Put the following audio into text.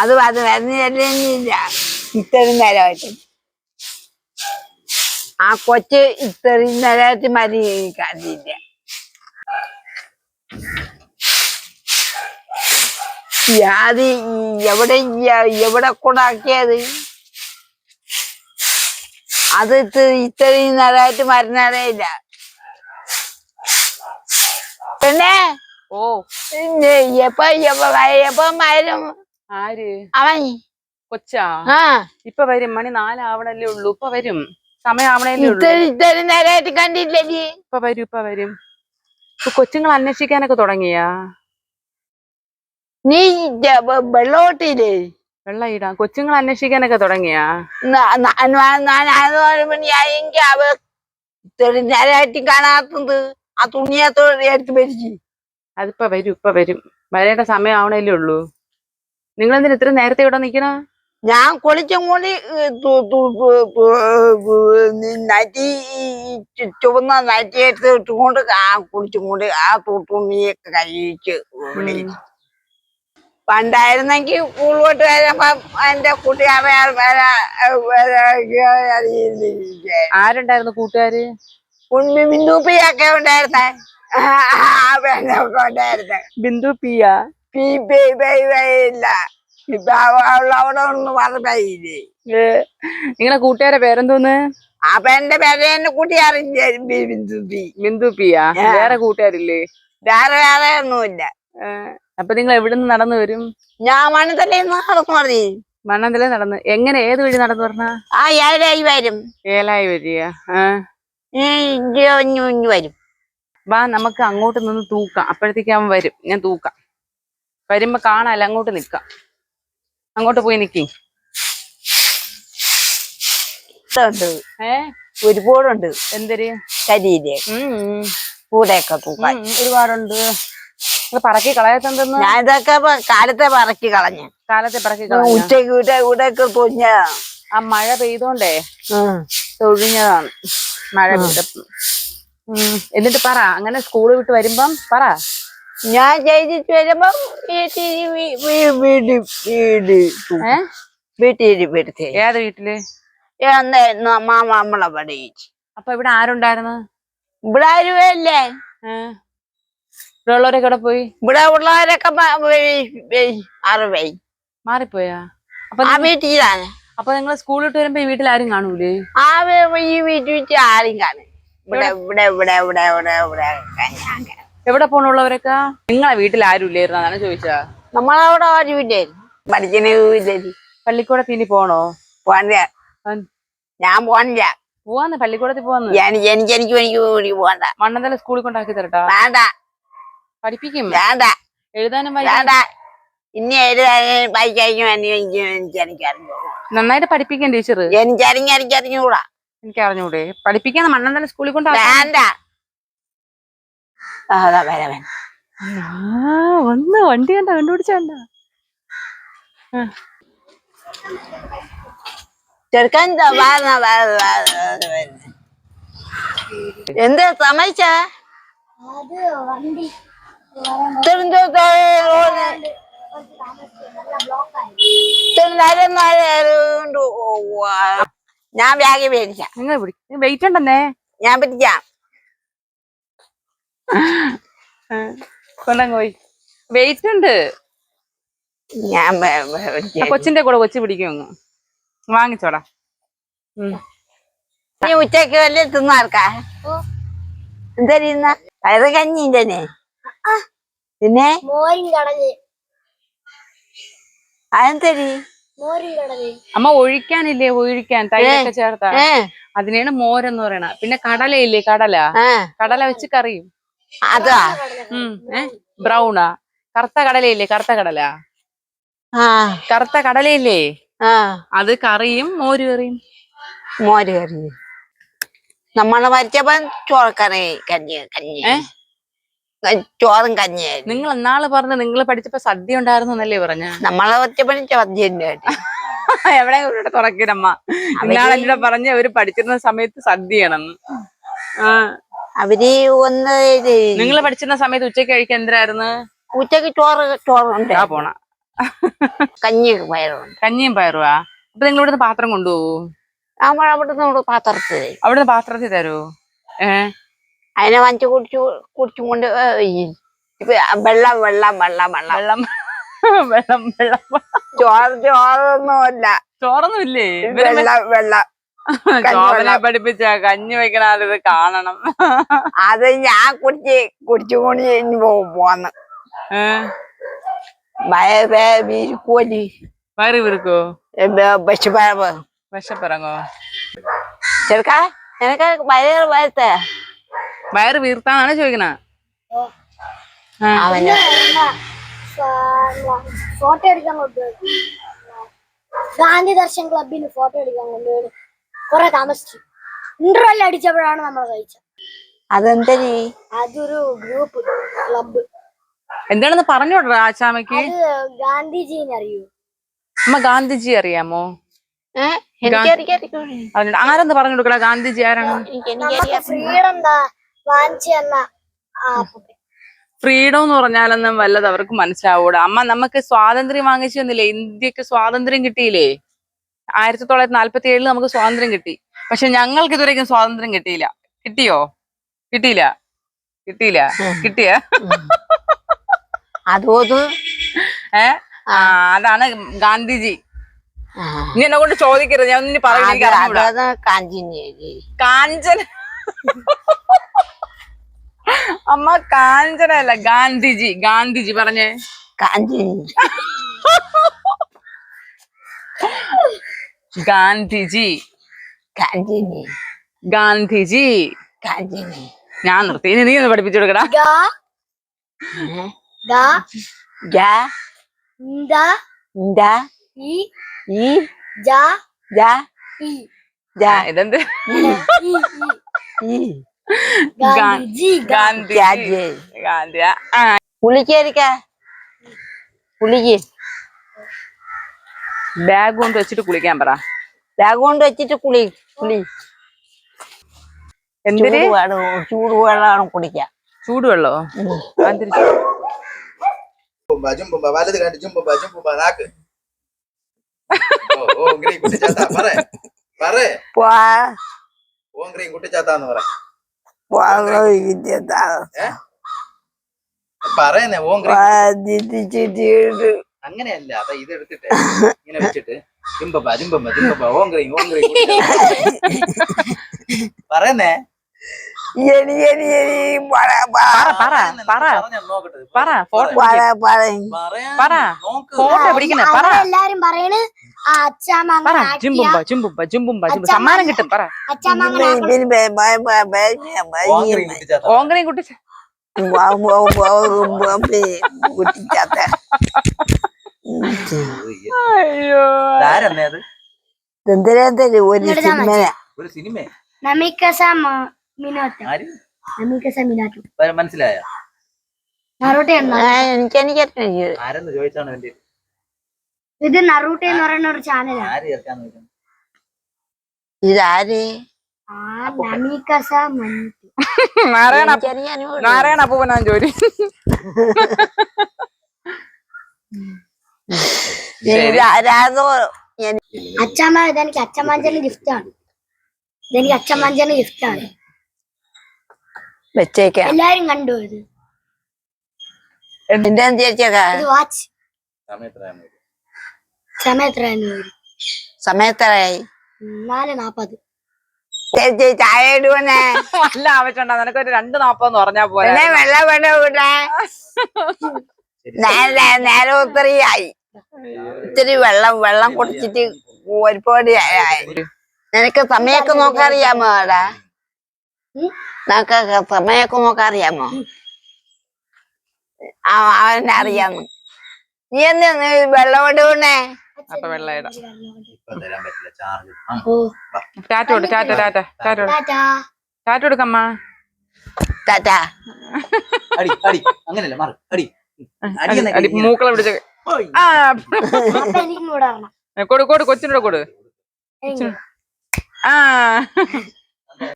അത് അത് വരുന്നില്ല ഇത്രയും നേരമായിട്ട്. ആ കൊച്ച് ഇത്രയും നേരമായിട്ട് മരി കണ്ടില്ല യാത് എവിടെ എവിടെ കൊണ്ടാക്കിയത്? അത് ഇത് ഇത്രയും നേരമായിട്ട് മരുന്നേ ഇല്ല. പിന്നെ ഓ. എപ്പ എപ്പ എപ്പ മരും ആര്? അവൻ. കൊച്ചാ? ഇപ്പൊ വരും. മണി നാലാവണല്ലേ ഉള്ളൂ. ഇപ്പൊ വരും. സമയം ആവണല്ലേ ഉള്ളൂ. ഇത്ര ഇത്രയും നേരമായിട്ട് കണ്ടില്ലേ ഇപ്പൊ വരും ഇപ്പൊ വരും. കൊച്ചുങ്ങൾ അന്വേഷിക്കാനൊക്കെ തുടങ്ങിയാ? നീ വെള്ളോട്ടില്ലേ വെള്ളം ഇടാം കൊച്ചുങ്ങൾ അന്വേഷിക്കാനൊക്കെ തുടങ്ങിയാ? നാല് മണിയായെങ്കിൽ അവ ഇത്രയും നേരമായിട്ട് കാണാത്തത് ആ തുണിയത്തോട് എടുത്ത് മരിച്ചു അതിപ്പോ വരും ഇപ്പൊ വരും. വരേണ്ട സമയം ആവണല്ലേ ഉള്ളൂ. നിങ്ങൾ എന്തിനാ ഇത്ര നേരത്തെ ഇവിടെ നിക്കണ? ഞാൻ കുളിച്ചും കൂടി നൈറ്റി ചുവന്ന നൈറ്റി എടുത്ത് ഇട്ടുകൊണ്ട് ആ കുളിച്ചും കൂടി ആ തു- തുണിയൊക്കെ കഴിച്ച്. പണ്ടായിരുന്നെങ്കിൽ സ്കൂളിലോട്ട് വരുമ്പോ എന്റെ കൂട്ടുകാരെ ആരുണ്ടായിരുന്നു കൂട്ടുകാര്? ഉണ്ണി പിയൊക്കെ ഉണ്ടായിരുന്നേ. ഉണ്ടായിരുന്നെ ബിന്ദു പിയ പി പി പൈ പൈ ഇല്ല. ഇപ്പൊ അവ- അവൾ അവിടെ ഒന്ന് പറഞ്ഞില്ലേ? നിങ്ങളെ കൂട്ടുകാരെ പേരെന്തോന്ന്? അപ്പൊ എന്റെ പേര് എന്നെ കൂട്ടി അറിഞ്ഞ ബിന്ദു പിയ. വേറെ കൂട്ടുകാരില്ലേ? വേറെ വേറെ ഒന്നുമില്ല. അപ്പൊ നിങ്ങൾ എവിടുന്ന് നടന്നു വരും? ഞാൻ മണ്ണത്തല്ലേ നടന്നു പറഞ്ഞു. മണ്ണന്തല നടന്ന്. എങ്ങനെ ഏത് വഴി നടന്നു പറഞ്ഞ? ആ ഏഴായി വരും. ഏലായി വരിക വരും. വാ നമുക്ക് അങ്ങോട്ട് നിന്ന് തൂക്കാം. അപ്പോഴത്തേക്ക് അവൻ വരും. ഞാൻ തൂക്കാം. വരുമ്പോ കാണാല്ല അങ്ങോട്ട് നിക്കാം. അങ്ങോട്ട് പോയി നിക്കി. ഏ? ഒരുപാടുണ്ട്. എന്തൊരു? കരിയിൽ കൂടെയൊക്കെ ഒരുപാടുണ്ട്. പറക്കി കളയത്തെന്തെന്ന്? ഞാൻ ഇതൊക്കെ കാലത്തെ പറക്കി കളഞ്ഞ. കാലത്തെ പറക്കി കളഞ്ഞ. ഉച്ചയ്ക്ക് കൂടെ ഒക്കെ തുഞ്ഞ ആ മഴ പെയ്തോണ്ടേ തൊഴിഞ്ഞതാണ്. മഴ പെയ്ത എന്നിട്ട് പറ അങ്ങനെ സ്കൂൾ വിട്ട് വരുമ്പം പറ. ഞാൻ ചെയ്തിട്ട് വരുമ്പോ വീട്ടിൽ വീട്ടിൽ ഏത് വീട്ടിൽ? മാമ നമ്മളെ പടിയിച്ച് അപ്പൊ ഇവിടെ ആരുണ്ടായിരുന്നു? ഇവിടെ ആരുമല്ലേ ഇവിടെ ഉള്ളവരൊക്കെ ഇവിടെ പോയി? ഇവിടെ ഉള്ളവരൊക്കെ അറിവായി മാറിപ്പോയാ? അപ്പൊ ആ വീട്ടിലാണ്. അപ്പൊ നിങ്ങൾ സ്കൂളിൽ ഇട്ട് വരുമ്പോ ഈ വീട്ടിൽ ആരും കാണൂലേ? ആ ഈ വീട്ടിൽ ആരും കാണും. ഇവിടെ ഇവിടെ ഇവിടെ ഇവിടെ ഇവിടെ ഇവിടെ. എവിടെ പോണുള്ളവരൊക്കെ? നിങ്ങളെ വീട്ടിൽ ആരും ഇല്ലായിരുന്നു? അതാണ് ചോദിച്ചാ നമ്മളവിടെ പഠിക്കുന്ന ഇല്ലായിരുന്നു. പള്ളിക്കൂടത്തിൽ ഇനി പോണോ? ഉം. ഞാൻ പോകാനില്ല പോവാന്ന്? പള്ളിക്കൂടത്തിൽ പോവാന്ന്? എനിക്ക് എനിക്ക് എനിക്ക് എനിക്ക് മണ്ണന്തല സ്കൂളിൽ കൊണ്ടാക്കി തരട്ടോ? വേണ്ട. പഠിപ്പിക്കും. വേണ്ട. എഴുതാനും വേണ്ട. ഇനി എഴുതാനും വായിക്കാനും എനിക്ക് എനിക്ക് നന്നായിട്ട് പഠിപ്പിക്കാൻ ടീച്ചർ എനിക്ക് അറിഞ്ഞ എനിക്കറിഞ്ഞൂടെ. പഠിപ്പിക്കാൻ മണ്ണന്തല സ്കൂളിൽ കൊണ്ടാ വേണ്ട. അതാ ഒന്ന് വണ്ടി കണ്ട കണ്ടുപിടിച്ചണ്ട. ചെറുക്കൻ. എന്താ സമയിച്ച ഞാൻ ബാഗ് മേടിച്ച നിങ്ങൾ വെയിറ്റ് ഉണ്ടെന്നേ. ഞാൻ പിടിക്കാം. കൊണ്ടങ്ങ് പോയി. വെയിറ്റ് ഉണ്ട് ഞാൻ. കൊച്ചിന്റെ കൂടെ കൊച്ചു പിടിക്കും അങ്ങ്. വാങ്ങിച്ചോടാ. നീ ഉച്ചയ്ക്ക് വല്ല തിന്നാർക്കാ എന്താ തിന്ന? വയറ് കഞ്ഞി തന്നെ. പിന്നെ? അതെന്തരി അമ്മ ഒഴിക്കാനില്ലേ ഒഴിക്കാൻ? തൈരൊക്കെ ചേർത്താ. അതിനാണ് അതിനെയാണ് മോരെന്ന് പറയണ. പിന്നെ കടലയില്ലേ കടല? ആ. കടല വെച്ച് കറിയും. അതാ. ബ്രൗണാ. കറുത്ത കടലയില്ലേ? കറുത്ത കടല. കറുത്ത കടലയില്ലേ? അത് കറിയും മോര് കറിയും. മോര് കറി. നമ്മളെ മരിച്ചപ്പം ചോറക്കറി കഞ്ഞി കഞ്ഞി. ചോറും കഞ്ഞിയായിരുന്നു. നിങ്ങൾ എന്നാൾ പറഞ്ഞ നിങ്ങൾ പഠിച്ചപ്പോ സദ്യ ഉണ്ടായിരുന്നു എന്നല്ലേ പറഞ്ഞ? നമ്മളെ മരിച്ചപ്പം ചോദ്യം എവിടെ ഇവിടെ തുറക്കിനമ്മ. പറഞ്ഞ അവർ പഠിച്ചിരുന്ന സമയത്ത് സദ്യയാണെന്ന് ആ. അവർ ഒന്ന് നിങ്ങൾ പഠിച്ചിരുന്ന സമയത്ത് ഉച്ചയ്ക്ക് കഴിക്കാൻ എന്തിനായിരുന്നു? ഉച്ചയ്ക്ക് ചോറ് ചോറുണ്ട് പോണ. കഞ്ഞി പയറുണ്ട് കഞ്ഞിയും പയറുവാ? അപ്പൊ നിങ്ങൾ ഇവിടുന്ന് പാത്രം കൊണ്ടുപോകും നമ്മൾ അവിടുന്ന് പാത്രത്തിൽ അവിടുന്ന് പാത്രത്തിൽ തരൂ? ഏ? അതിനെ വാങ്ങിച്ച് കുടിച്ചു കുടിച്ചും കൊണ്ട് വെള്ളം വെള്ളം വെള്ളം വെള്ളം. വെള്ളം വെള്ളം വെള്ളം. ചോറ് ചോറൊന്നുമില്ല. ചോറൊന്നും ഇല്ലേ വെള്ളം വെള്ളം. ചോവനെ പഠിപ്പിച്ച കഞ്ഞി വെക്കണ ആളിത് കാണണം. അത് ഞാൻ കുടിച്ച് കുടിച്ചു കൊണ്ട് കഴിഞ്ഞു പോന്ന്. ഏ? വയറ് വീരിക്കോലി വയറ് വീർക്കോ ബസ് പയറ് വിശപ്പിറങ്ങോ? ചെറുക്ക നിനക്ക് വയറ് വയത്തെ? വയറ് വീർത്താന്നാണ് ചോദിക്കണ? അവന്. ഫോട്ടോ എടുക്കാൻ കൊണ്ടുപോയി. ഗാന്ധി ദർശൻ ക്ലബിന് ഫോട്ടോ എടുക്കാൻ കൊണ്ടുപോയി. കൊറേ താമസിച്ചു. ഇന്റർവെൽ അടിച്ചപ്പോഴാണ് നമ്മൾ കഴിച്ചത്. അതെന്തരി അതൊരു ഗ്രൂപ്പ് ക്ലബ് എന്താണെന്ന് പറഞ്ഞോടാ ആശാമയ്ക്ക്? അത് ഗാന്ധിജീനെ അറിയൂ. അമ്മ ഗാന്ധിജി അറിയാമോ? അറിഞ്ഞൂടാ. ആരെന്ന് പറഞ്ഞു കൊടുക്കടാ? ഗാന്ധിജി ആരാണ്? നമുക്ക് ഫ്രീഡം എന്താ വാങ്ങിച്ചു തന്ന. ആ അപ്പൂപ്പൻ. ഫ്രീഡം എന്ന് പറഞ്ഞാലൊന്നും വല്ലത് അവർക്ക് മനസ്സിലാവൂടാ. അമ്മ നമുക്ക് സ്വാതന്ത്ര്യം വാങ്ങിച്ചു തന്നില്ലേ? ഇന്ത്യയ്ക്ക് സ്വാതന്ത്ര്യം കിട്ടിയില്ലേ? ആയിരത്തി തൊള്ളായിരത്തി നാല്പത്തി ഏഴിൽ നമുക്ക് സ്വാതന്ത്ര്യം കിട്ടി. പക്ഷെ ഞങ്ങൾക്ക് ഇതുവരേക്കും സ്വാതന്ത്ര്യം കിട്ടിയില്ല. കിട്ടിയോ? കിട്ടിയില്ല. കിട്ടിയില്ല. കിട്ടിയ? അതോത് ഏ? ആ അതാണ് ഗാന്ധിജി. നീ എന്നെ കൊണ്ട് ചോദിക്കരുത്. ഞാൻ ഇനി പറയുന്നത് കാഞ്ചന. അമ്മ കാഞ്ചന അല്ല ഗാന്ധിജി. ഗാന്ധിജി പറഞ്ഞേ. കാഞ്ചിനി ഗാന്ധിജി. ഗാന്ധിനി ഗാന്ധിജി. ഗാന്ധിനി ഞാൻ നിർത്തി. ഇനി നീ ഒന്ന് പഠിപ്പിച്ചു കൊടുക്കടാ. ഇതെന്ത്? ഗാന്ധിജി. ഗാന്ധി ഗാന്ധി ആ, ആ കുളിക്കരിക്ക കുളിക്ക് ബാഗ് കൊണ്ട് വെച്ചിട്ട് കുളിക്കാൻ പറ ബാഗ് കൊണ്ട് വെച്ചിട്ട് കുളി കുളി എന്തിന് ചൂട് വേണം ചൂട് വെള്ളമാണ് കുടിക്കാൻ ചൂടുവെള്ളോ ഗാന്ധി ജുംബ ജുംബ വലത് കണ്ട് ജുംബ ജുംബ നാക്ക് ഓ ഓ ഗ്രീൻ കുട്ടിച്ചാത്ത പറ പറ പോ ഓ ഗ്രീൻ കുട്ടിച്ചാത്താന്ന് പറ പോകാ പറയുന്നേ ഓം ഗ്രീൻ ചിട്ടിട്ട് അങ്ങനെയല്ല. അതാ ഇത് എടുത്തിട്ട് ഇങ്ങനെ വെച്ചിട്ട്. ജുംബ ജുംബ ജുംബ ഓം ഗ്രീൻ ഓം ഗ്രീൻ പറയുന്നേ? എനി എനി എനി പറ പറ. പറ പറ നോക്കട്ടെ. പറ ഫോട്ടോ പറ പറ. പറയാൻ നോക്ക്. ഫോട്ടോ പിടിക്കണേ പറ. അവരെല്ലാരും പറയണ് സമ്മാനം കിട്ടും പറ. അച്ഛാമ്മ അങ്ങനെ ആക്കണം. ഇതിന് ബേ- ബേ- ബേ- ബേ- ഓം ഗ്രീൻ കുട്ടിച്ചാത്ത. ആരന്നേ അത്? ഒരു സിനിമ. ഒരു സിനിമ? നമിക്കസ മ- മിനോട്ട. ആര്? നമിക്കസ മിനാട്ടു. മനസ്സിലായോ? എനിക്ക് ആരെന്ന് ചോദിച്ചാണ് എന്റെ ഇത് നറൂട്ട എന്ന് പറയുന്ന ഒരു ചാനലാണ് ആര് ഇതാര്? നാരായണ ജോലി. അച്ഛമ്മ ഇതെനിക്ക് അച്ഛമ്മഞ്ചന് ഗിഫ്റ്റ് ആണ്. ഇതെനിക്ക് അച്ഛമ്മഞ്ചന് ഗിഫ്റ്റ് ആണ്. വെച്ചേക്കാം. എല്ലാരും കണ്ടു ഇത്? എന്താ ചേച്ചേക്കാ ഇത് വാച്ച് സമയത്ത് സമയം എത്രയായിരുന്നു വരും സമയത്തറായി നാല് നാപ്പത്. ചേച്ചി ചായ ഇടുവനെ നല്ല ആവശ്യമുണ്ടോ? നിനക്കൊരു രണ്ട് നാപ്പതെന്ന് പറഞ്ഞാ പോലെ പിന്നെ വെള്ളം വിടേ നേരെ നേരെ ഒത്തിരി ആയി ഇത്തിരി വെള്ളം വെള്ളം കുടിച്ചിട്ട് ഒരുപാട് നിനക്ക് സമയൊക്കെ നോക്കാറിയാമോ ആടാ. നിനക്ക് സമയൊക്കെ നോക്കാറിയാമോ ആ അവനെ അറിയാമോ നീ എന്താ നീ വെള്ളം കൊണ്ടുപോണേ അപ്പൊ വെള്ളം ഇടാം. ഇപ്പൊ ചാർജ് ഓ. ടാറ്റ കൊടു ടാറ്റ ടാറ്റ ടാറ്റ. ടാറ്റാ ടാറ്റ കൊടുക്കമ്മ ടാറ്റാ. അടി അടി. മാറി. അടി. അടി അടി മൂക്കളെ പിടിച്ച ഓയ്. ആ അപ്പൊ എനിക്കും